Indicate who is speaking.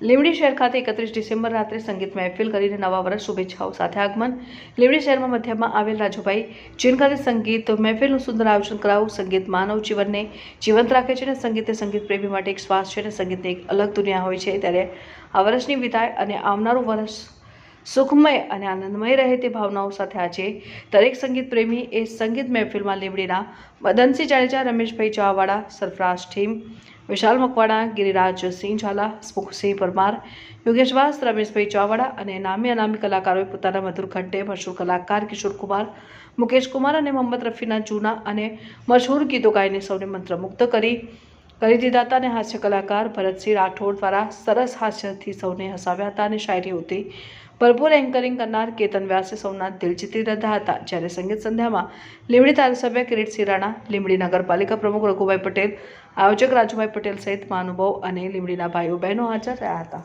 Speaker 1: લીંબડી શહેર ખાતે એકત્રીસ ડિસેમ્બર રાત્રે સંગીત મહેફિલ કરીને નવા વર્ષ શુભેચ્છાઓ સાથે આગમન. લીમડી શહેરમાં મધ્યમાં આવેલ રાજુભાઈ જીન ખાતે સંગીત મહેફિલનું સુંદર આયોજન કરાવવું સંગીત માનવ જીવનને જીવંત રાખે છે અને સંગીત એ સંગીત પ્રેમી માટે એક શ્વાસ છે અને સંગીતની એક અલગ દુનિયા હોય છે. ત્યારે આ વર્ષની વિદાય અને આવનારું વર્ષ સુખમય અને આનંદમય રહે તે ભાવનાઓ સાથે આજે દરેક સંગીત પ્રેમી એ સંગીત મહેફિલમાં લીમડીના મદનસિંહ જાડેજા, રમેશભાઈ ચાવાવાળા સરફરાજ ઠીમ, વિશાલ મકવાણા, ગિરિરાજ સિંહ ઝાલા, સ્મુખસિંહ પરમાર, યોગેશ વાસ, રમેશભાઈ ચાવાડા અને નામી અનામી કલાકારોએ પોતાના મધુર કંઠે મશહૂર કલાકાર કિશોર કુમાર, મુકેશ કુમાર અને મોહમ્મદ રફીના જૂના અને મશહૂર ગીતો ગાઈને સૌને મંત્રમુગ્ધ કરી કરી દીધા અને હાસ્ય કલાકાર ભરતસિંહ રાઠોડ દ્વારા સરસ હાસ્યથી સૌને હસાવ્યા હતા અને શાયરી હતી ભરપૂર એન્કરિંગ કરનાર કેતન વ્યાસે સૌના દિલ જીતી લીધા હતા. જ્યારે સંગીત સંધ્યામાં લીંબડી ધારાસભ્ય કિરીટસિંહ રાણા, લીંબડી નગરપાલિકા પ્રમુખ રઘુભાઈ પટેલ, આયોજક રાજુભાઈ પટેલ સહિત મહાનુભાવ અને લીંબડીના ભાઈઓ બહેનો હાજર રહ્યા હતા.